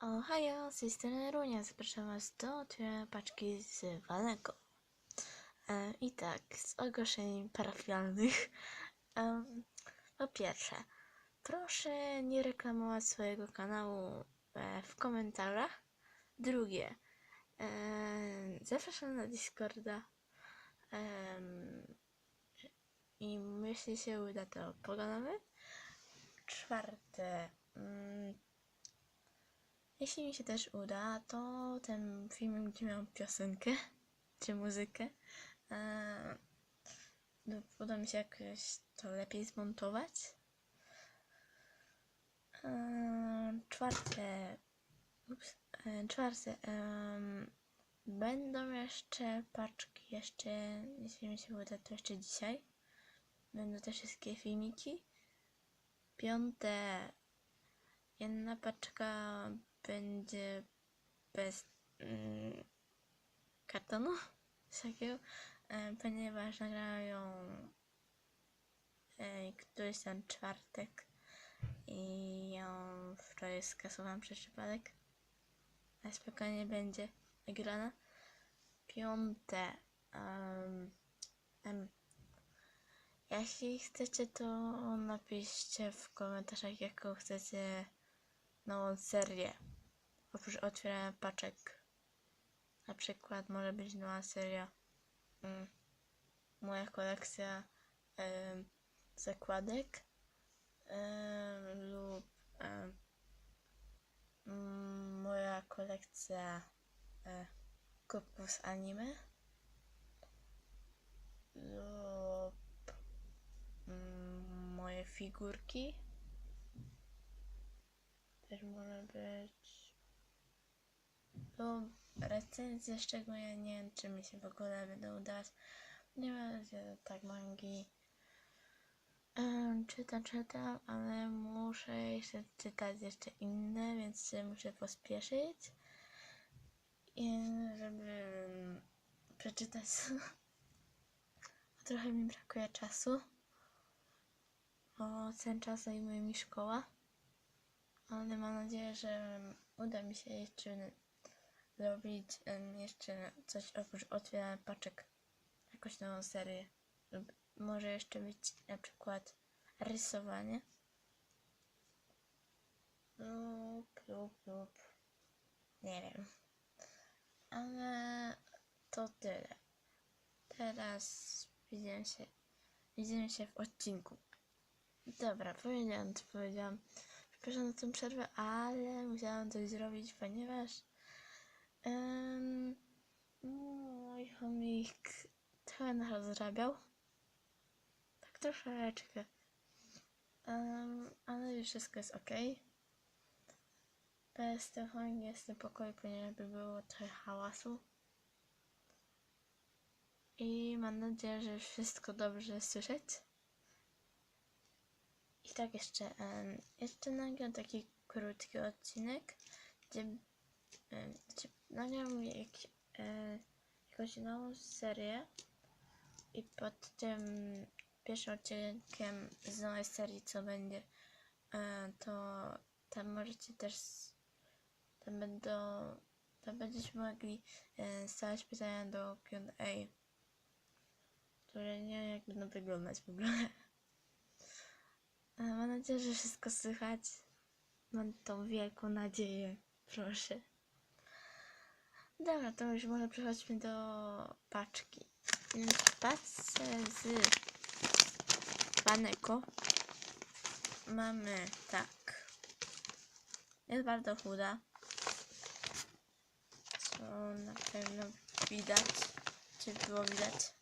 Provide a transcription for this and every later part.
O, hajo, z tej strony Runia. Zapraszam Was do otwierania paczki z Walego. E, I tak, z ogłoszeń parafialnych. Em, po pierwsze, proszę nie reklamować swojego kanału e, w komentarzach. Drugie, e, zapraszam na Discorda. Em, I jeśli się uda, to pogadamy. Czwarte, mm, jeśli mi się też uda, to ten film będzie miał piosenkę czy muzykę. No, uda mi się jakoś to lepiej zmontować. Eee, czwarte. Ups, e, czwarte. będą jeszcze paczki, jeszcze, jeśli mi się uda, to jeszcze dzisiaj. Będą te wszystkie filmiki. Piąte. Jedna paczka będzie bez mm, kartonu, coś takiego, e, ponieważ nagrają e, któryś tam czwartek i ją wczoraj skasowałam przez przypadek. A spokojnie będzie nagrana. Piąte. Um, jeśli chcecie, to napiszcie w komentarzach, jaką chcecie nową serię. Oprócz otwierania paczek. Na przykład może być nowa seria. Mm, moja kolekcja em, zakładek. lub mm, moja kolekcja kubków z anime. Lub mm, moje figurki. Też może być. Lub recenzje, ja nie wiem, czy mi się w ogóle będą udać. Nie będzie tak mangi. Czytam, czytam, ale muszę jeszcze czytać jeszcze inne, więc się muszę pospieszyć. I żeby przeczytać. Trochę mi brakuje czasu. Bo ten czas zajmuje mi szkoła. Ale mam nadzieję, że uda mi się jeszcze zrobić em, jeszcze coś oprócz otwierania paczek. Jakąś nową serię. Lub może jeszcze być na przykład rysowanie. Lub, lub, lub. Nie wiem. Ale to tyle. Teraz widzimy się, widzimy się w odcinku. Dobra, powiedziałam, powiedziałam. Przepraszam za tę przerwę, ale musiałam coś zrobić, ponieważ em, mój chomik nas rozrabiał. Tak troszeczkę. Em, ale już wszystko jest ok. Bez tego chomik jest w tym pokoju, ponieważ by było trochę hałasu. I mam nadzieję, że wszystko dobrze słyszeć. I tak jeszcze, em, jeszcze nagram taki krótki odcinek, gdzie, em, gdzie nagram jak, e, jakąś nową serię i pod tym pierwszym odcinkiem z nowej serii, co będzie, e, to tam możecie też, tam będą, tam będziecie mogli e, stawiać pytania do Q&A, które nie wiem jak będą wyglądać w ogóle. E, Mam nadzieję, że wszystko słychać. Mam tą wielką nadzieję. Proszę. Dobra, to już może przechodźmy do paczki. Więc w paczce z Paneko mamy tak. Jest bardzo chuda. Co na pewno widać. Czy było widać?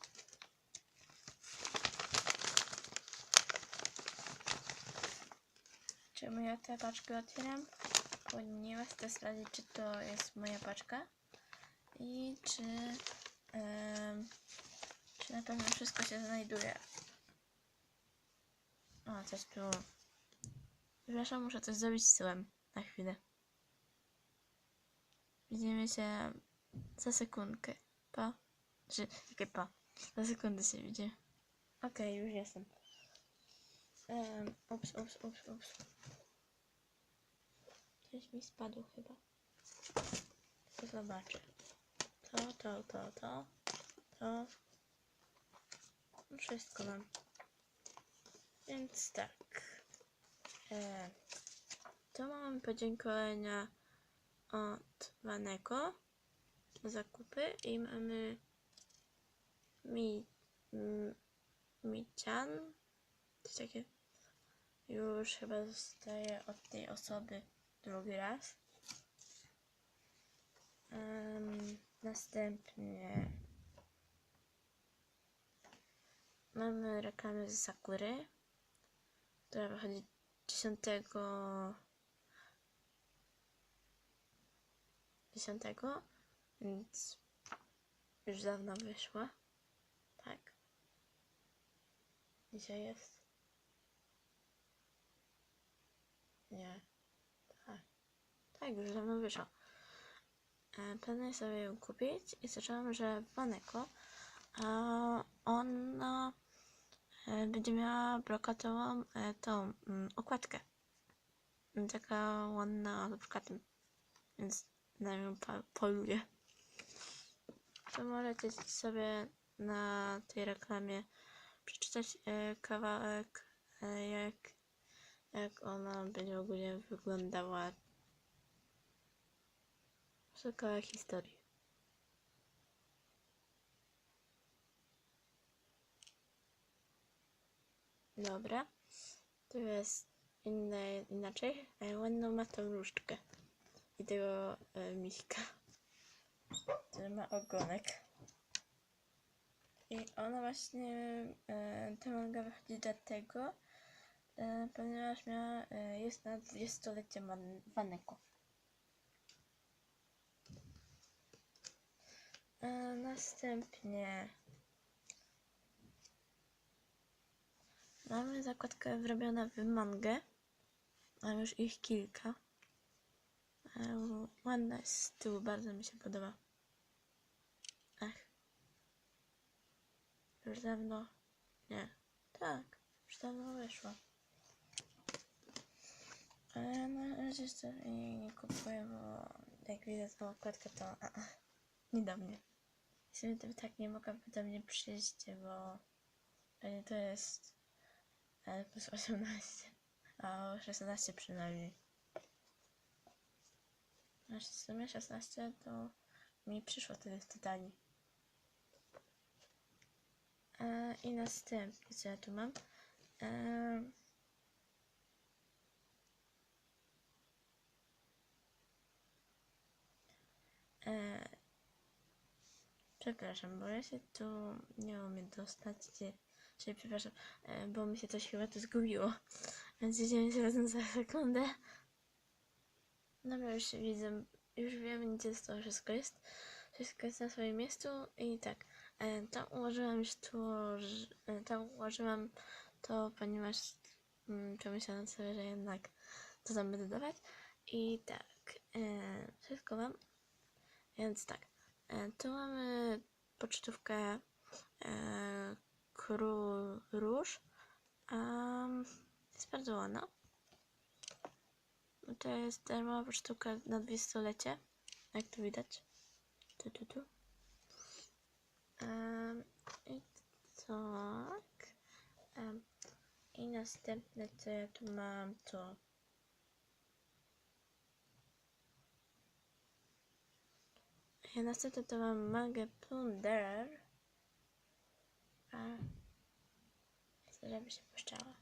Czemu ja tę paczkę otwieram? Ponieważ chcę sprawdzić, czy to jest moja paczka i czy, czy na pewno wszystko się znajduje. O, coś było. Przepraszam, muszę coś zrobić z tyłem. Na chwilę. Widzimy się za sekundkę. Pa. Czy, takie pa. Za sekundę się widzimy. Okej, już jestem. Um, ups, ups, ups, ups. Coś mi spadło chyba. To zobaczę. To, to, to, to, to. No wszystko mam. Więc tak. E, to mam podziękowania od Wanego za zakupy i mamy mi, m, Mician. Takie. Już chyba zostaje od tej osoby drugi raz. Em, następnie mamy reklamę z Sakury, która wychodzi 10 10, więc już dawno wyszła. Tak. Dzisiaj jest. Nie. Tak. Tak, już dawno wyszła. E, Planuję sobie ją kupić i zaczęłam, że a ona e, będzie miała brokatową e, tą mm, okładkę. Taka ładna brokatem. Więc na nią poluję. To możecie sobie na tej reklamie przeczytać kawałek, jak, jak ona będzie ogólnie wyglądała. To kawałek historii. Dobra. Tu jest inne, inaczej. E, Ładną ma tą różdżkę. I tego e, miśka. Który ma ogonek. I ona właśnie, e, ta manga wychodzi dlatego, e, ponieważ miała, e, jest na 20-lecie Man- Waneko. E, następnie mamy zakładkę wrobiona w mangę. Mam już ich kilka. Ładna jest z tyłu, bardzo mi się podoba. Ach. Już dawno. Nie. Tak. Już dawno wyszła. Ale na razie jeszcze jej nie kupuję, bo jak widzę tą okładkę, to a, a, nie do mnie. Sumie to tak nie mogłaby do mnie przyjść, bo pewnie to jest e, plus 18, a o 16 przynajmniej. Znaczy w sumie 16 to mi przyszło tyle w Tytanii. E, I następnie, co ja tu mam? E, e, przepraszam, bo ja się tu nie umiem dostać, gdzie, czyli przepraszam, e, bo mi się coś chyba tu zgubiło. Więc idziemy się razem za sekundę. Dobra, już się widzę, już wiem, gdzie to wszystko jest. Wszystko jest na swoim miejscu i tak. E, tam ułożyłam już że- e, tam ułożyłam to, ponieważ mm, pomyślałam sobie, że jednak to tam będę dawać. I tak, wszystko mam. Więc tak, tu mamy pocztówkę e, Król Róż. Um, jest bardzo ładna. To jest darmowa pocztówka na 200-lecie, jak tu widać. Tu, tu, tu. Em, I tak. Em, I następne, co ja tu mam, to Ja następne to mam mangę Plunder. A żeby się puszczała.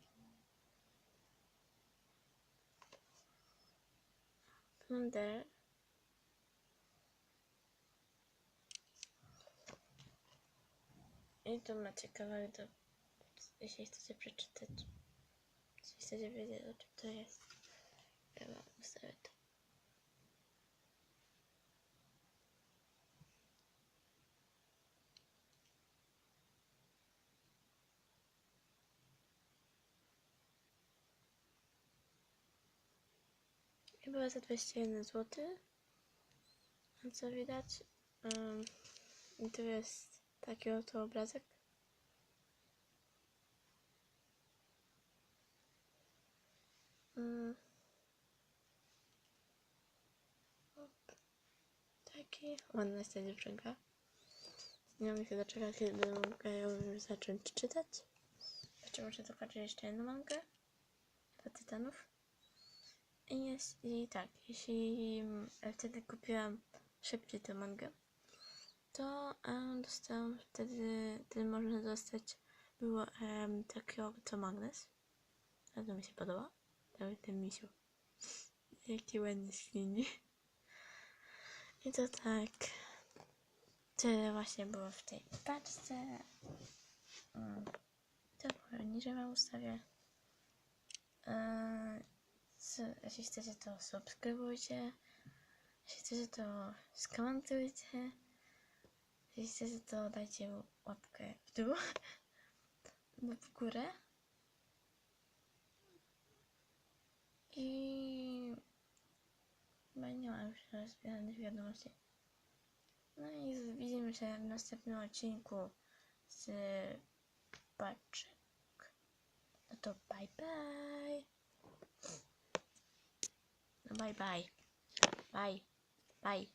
Plunder. I tu macie kawałek do... Jeśli chcecie przeczytać. Jeśli chcecie wiedzieć o czym to jest. Wam ustawię to. I była za 21 zł. A co widać? I tu jest taki oto obrazek. Mm. jaki ładna jest ta dziewczynka. Nie mam się doczekać, kiedy mogę ją już zacząć czytać. Jeszcze muszę zobaczyć jeszcze jedną mangę. Dla Tytanów. I tak, jeśli mm, wtedy kupiłam szybciej tę mangę, to em, dostałam wtedy, wtedy można dostać, było um, takiego to magnes. Bardzo mi się podoba. Nawet ten misiu. Jaki ładny ślini. I to tak. Tyle właśnie było w tej paczce. Mm. To było niżej wam ustawię. Eee, co, jeśli chcecie to subskrybujcie. Jeśli chcecie to skomentujcie. Jeśli chcecie to dajcie łapkę w dół lub w górę. I chyba nie mam już rozpisanych wiadomości. No i widzimy się w następnym odcinku z paczek. No to bye bye. Bye bye. Bye. Bye.